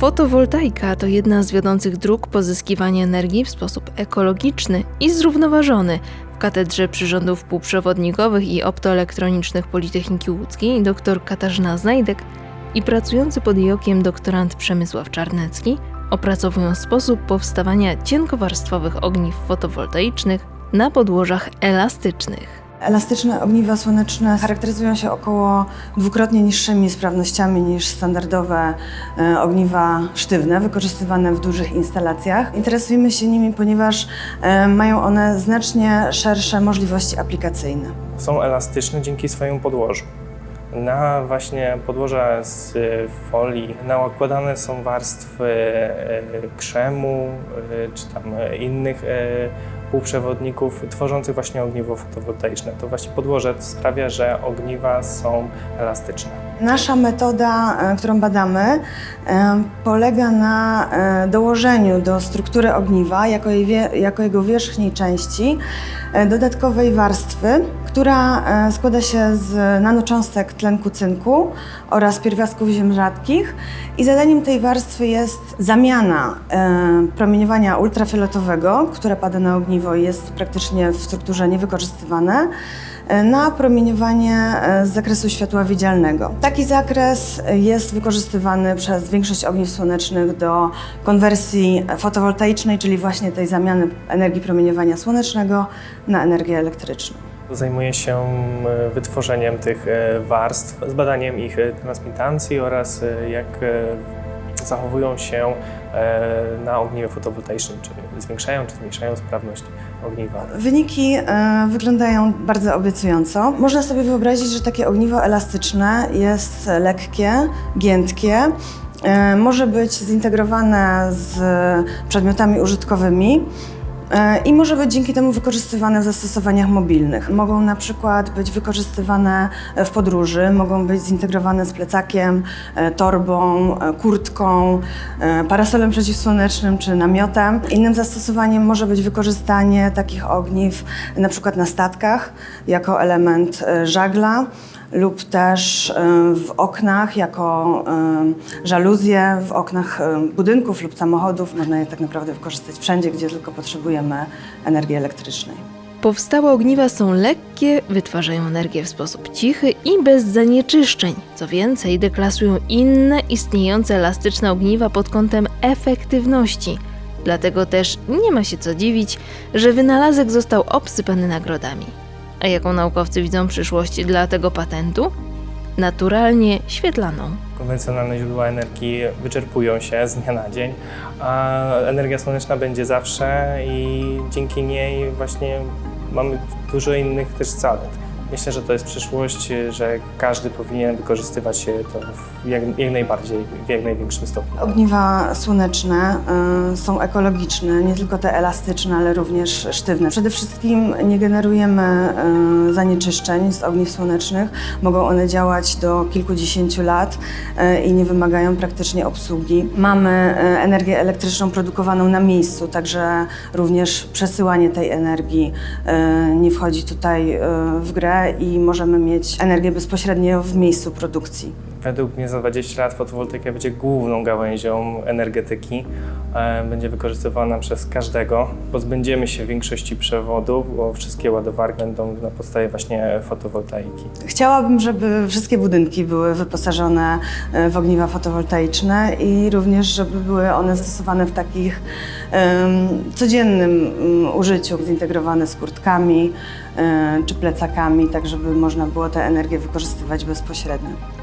Fotowoltaika to jedna z wiodących dróg pozyskiwania energii w sposób ekologiczny i zrównoważony. W Katedrze Przyrządów Półprzewodnikowych i Optoelektronicznych Politechniki Łódzkiej dr Katarzyna Znajdek i pracujący pod jej okiem doktorant Przemysław Czarnecki opracowują sposób powstawania cienkowarstwowych ogniw fotowoltaicznych na podłożach elastycznych. Elastyczne ogniwa słoneczne charakteryzują się około dwukrotnie niższymi sprawnościami niż standardowe e, ogniwa sztywne, wykorzystywane w dużych instalacjach. Interesujemy się nimi, ponieważ e, mają one znacznie szersze możliwości aplikacyjne. są elastyczne dzięki swojemu podłożu. Na właśnie podłoża z y, folii nakładane są warstwy krzemu czy tam innych półprzewodników tworzących właśnie ogniwo fotowoltaiczne. To właśnie podłoże sprawia, że ogniwa są elastyczne. Nasza metoda, e, którą badamy, e, polega na e, dołożeniu do struktury ogniwa, jako, jej jako jego wierzchniej części, dodatkowej warstwy, która składa się z nanocząstek tlenku cynku oraz pierwiastków ziem rzadkich. I zadaniem tej warstwy jest zamiana promieniowania ultrafioletowego, które pada na ogniwo i jest praktycznie w strukturze niewykorzystywane, e, na promieniowanie e, z zakresu światła widzialnego. Taki zakres e, jest wykorzystywany przez większość ogniw słonecznych do konwersji fotowoltaicznej, czyli właśnie tej zamiany energii promieniowania słonecznego na energię elektryczną. Zajmuje się wytworzeniem tych warstw, z badaniem ich transmitancji oraz jak zachowują się e, na ogniwie fotowoltaicznym, czy zwiększają czy zmniejszają sprawność ogniwa. Wyniki e, wyglądają bardzo obiecująco. Można sobie wyobrazić, że takie ogniwo elastyczne jest lekkie, giętkie, e, może być zintegrowane z przedmiotami użytkowymi. E, I może być dzięki temu wykorzystywane w zastosowaniach mobilnych. Mogą na przykład być wykorzystywane w podróży, mogą być zintegrowane z plecakiem, e, torbą, e, kurtką, parasolem przeciwsłonecznym czy namiotem. Innym zastosowaniem może być wykorzystanie takich ogniw na przykład na statkach jako element żagla lub też w oknach jako żaluzje w oknach budynków lub samochodów. Można je tak naprawdę wykorzystać wszędzie, gdzie tylko potrzebujemy energii elektrycznej. Powstałe ogniwa są lekkie, wytwarzają energię w sposób cichy i bez zanieczyszczeń. Co więcej, deklasują inne istniejące elastyczne ogniwa pod kątem efektywności. Dlatego też nie ma się co dziwić, że wynalazek został obsypany nagrodami. A jaką naukowcy widzą przyszłość dla tego patentu? Naturalnie świetlaną. Konwencjonalne źródła energii wyczerpują się z dnia na dzień, a energia słoneczna będzie zawsze i dzięki niej właśnie mamy dużo innych też zalet. Myślę, że to jest przyszłość, że każdy powinien wykorzystywać to jak, jak najbardziej, w jak największym stopniu. Ogniwa słoneczne y, są ekologiczne, nie tylko te elastyczne, ale również sztywne. Przede wszystkim nie generujemy y, zanieczyszczeń z ogniw słonecznych. Mogą one działać do kilkudziesięciu lat y, i nie wymagają praktycznie obsługi. Mamy y, energię elektryczną produkowaną na miejscu, także również przesyłanie tej energii y, nie wchodzi tutaj y, w grę i możemy mieć energię bezpośrednio w miejscu produkcji. Według mnie za 20 lat fotowoltaika będzie główną gałęzią energetyki. E, Będzie wykorzystywana przez każdego. Pozbędziemy się większości przewodów, bo wszystkie ładowarki będą na podstawie właśnie fotowoltaiki. Chciałabym, żeby wszystkie budynki były wyposażone e, w ogniwa fotowoltaiczne i również, żeby były one stosowane w takich em, codziennym mm, użyciu, zintegrowane z kurtkami e, czy plecakami, tak żeby można było tę energię wykorzystywać bezpośrednio.